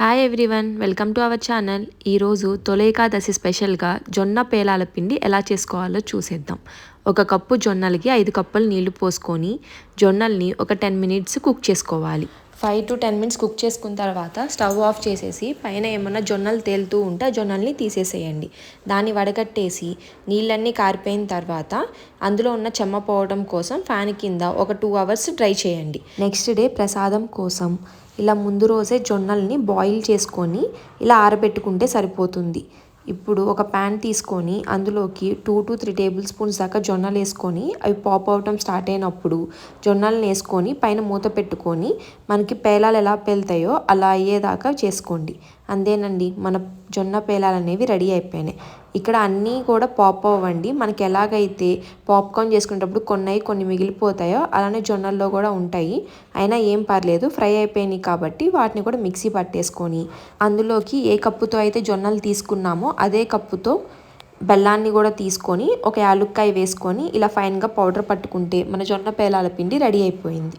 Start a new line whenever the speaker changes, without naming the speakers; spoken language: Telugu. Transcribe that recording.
Hi everyone welcome to our channel ఈరోజు తొలేకాదశి స్పెషల్గా జొన్న పేలాల పిండి ఎలా చేసుకోవాలో చూసేద్దాం. ఒక కప్పు జొన్నలకి ఐదు కప్పులు నీళ్ళు పోసుకొని జొన్నల్ని ఒక టెన్ మినిట్స్ కుక్ చేసుకోవాలి. Five to ten minutes cook చేసుకున్న తర్వాత స్టవ్ ఆఫ్ చేసేసి పైన ఏమన్నా జొన్నలు తేలుతూ ఉంటే జొన్నల్ని తీసేసేయండి. దాన్ని వడగట్టేసి నీళ్ళన్నీ కారిపోయిన తర్వాత అందులో ఉన్న చెమ్మ పోవడం కోసం ఫ్యాన్ కింద ఒక టూ అవర్స్ డ్రై చేయండి. నెక్స్ట్ డే ప్రసాదం కోసం ఇలా ముందు రోజే జొన్నల్ని బాయిల్ చేసుకొని ఇలా ఆరబెట్టుకుంటే సరిపోతుంది. ఇప్పుడు ఒక ప్యాన్ తీసుకొని అందులోకి two to three table spoons దాకా జొన్నలు వేసుకొని అవి పాప్ అవటం స్టార్ట్ అయినప్పుడు జొన్నలను వేసుకొని పైన మూత పెట్టుకొని మనకి పేలాలు ఎలా పేలుతాయో అలా అయ్యేదాకా చేసుకోండి. అంతేనండి మన జొన్న పేలాలు అనేవి రెడీ అయిపోయినాయి. ఇక్కడ అన్నీ కూడా పాప్ అవ్వండి. మనకి ఎలాగైతే పాప్కార్న్ చేసుకునేటప్పుడు కొన్ని కొన్ని మిగిలిపోతాయో అలానే జొన్నల్లో కూడా ఉంటాయి. అయినా ఏం పర్లేదు ఫ్రై అయిపోయినాయి కాబట్టి వాటిని కూడా మిక్సీ పట్టేసుకొని అందులోకి ఏ కప్పుతో అయితే జొన్నలు తీసుకున్నామో అదే కప్పుతో బెల్లాన్ని కూడా తీసుకొని ఒక యాలుక్కాయ వేసుకొని ఇలా ఫైన్గా పౌడర్ పట్టుకుంటే మన జొన్న పేలాల పిండి రెడీ అయిపోయింది.